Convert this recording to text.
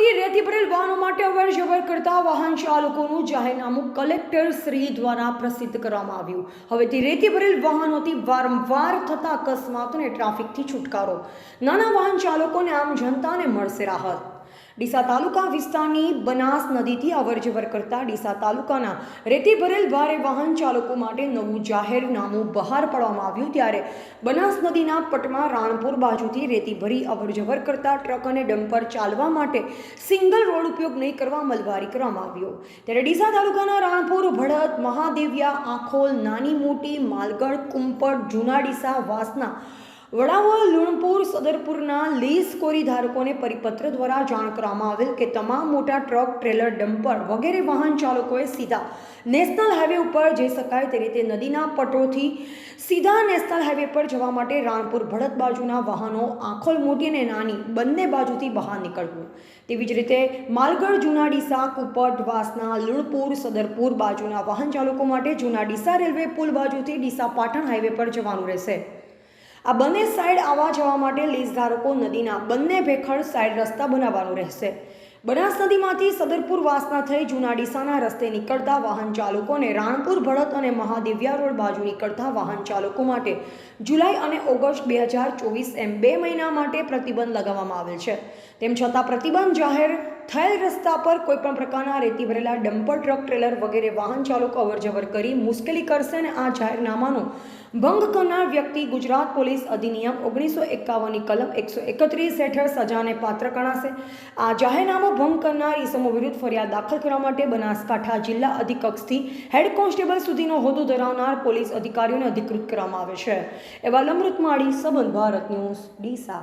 પાણીથી રેતી ભરેલ વાહનો માટે અવરજવર કરતા વાહન ચાલકોનું જાહેરનામું કલેક્ટર શ્રી દ્વારા પ્રસિદ્ધ કરવામાં આવ્યું. હવેથી રેતી ભરેલ વાહનોથી વારંવાર થતા અકસ્માતોને ટ્રાફિકથી છુટકારો. નાના વાહન ચાલકોને આમ જનતાને મળશે રાહત. ડીસા તાલુકા વિસ્તારની બનાસ નદીથી અવરજવર કરતા ડીસા તાલુકાના રેતી ભરેલ ભારે વાહન ચાલકો માટે નવું જાહેરનામું બહાર પાડવામાં આવ્યું ત્યારે બનાસ નદીના પટમાં રાણપુર બાજુથી રેતી ભરી અવરજવર કરતા ટ્રક અને ડમ્પર ચાલવા માટે સિંગલ રોડ ઉપયોગ નહીં કરવા મલબારી કરવામાં આવ્યો. ત્યારે ડીસા તાલુકાના રાણપુર, ભડત, મહાદેવિયા, આખોલ, નાની મોટી, માલગઢ કુંપટ જૂના ડીસા, વાસના વડાવળ લુણપુર સદરપુરના લીઝ કોરી ધારકોને પરિપત્ર દ્વારા જાણ કરવામાં આવેલ કે તમામ મોટા ટ્રક, ટ્રેલર, ડમ્પર વગેરે વાહન ચાલકોએ સીધા નેશનલ હાઈવે ઉપર જઈ શકાય તે રીતે નદીના પટોથી સીધા નેશનલ હાઈવે પર જવા માટે રાણપુર ભડત બાજુના વાહનો આંખોલ મોટી અને નાની બંને બાજુથી બહાર નીકળવું. તેવી જ રીતે માલગઢ જૂના ડીસા કુપટ, વાસના, લુણપુર, સદરપુર બાજુના વાહન ચાલકો માટે જૂના ડીસા રેલવે પુલ બાજુથી ડીસા પાટણ હાઈવે પર જવાનું રહેશે. આ બંને સાઈડ આવવા જવા માટે લીઝ ધારકો નદીના બંને ભેખડ સાઈડ રસ્તા બનાવવાનો રહેશે. બનાસ નદીમાંથી સદરપુર વાસના થઈ જૂના ડીસાના રસ્તે નીકળતા વાહન ચાલકોને રાણપુર ભડત અને મહાદિવ્યા રોડ બાજુ નીકળતા વાહન ચાલકો માટે જુલાઈ અને ઓગસ્ટ બે હજાર ચોવીસ એમ બે મહિના માટે પ્રતિબંધ લગાવવામાં આવેલ છે. તેમ છતાં પ્રતિબંધ જાહેર થયેલ રસ્તા પર કોઈપણ પ્રકારના રેતી ભરેલા ડમ્પર ટ્રક, ટ્રેલર વગેરે વાહન ચાલકો અવરજવર કરી મુશ્કેલી કરશે અને આ જાહેરનામાનો ભંગ કરનાર વ્યક્તિ ગુજરાત પોલીસ અધિનિયમ ઓગણીસો એકાવનની કલમ એકસો એકત્રીસ હેઠળ સજાને પાત્ર ગણાશે. આ જાહેરનામો ભંગ કરનાર ઈસમો વિરુદ્ધ ફરિયાદ દાખલ કરવા માટે બનાસકાંઠા જિલ્લા અધિકક્ષથી હેડ કોન્સ્ટેબલ સુધીનો હોદ્દો ધરાવનાર પોલીસ અધિકારીઓને અધિકૃત કરવામાં આવે છે. એવા લમૃત માળી, સંબંધ ભારત ન્યૂઝ, ડીસા.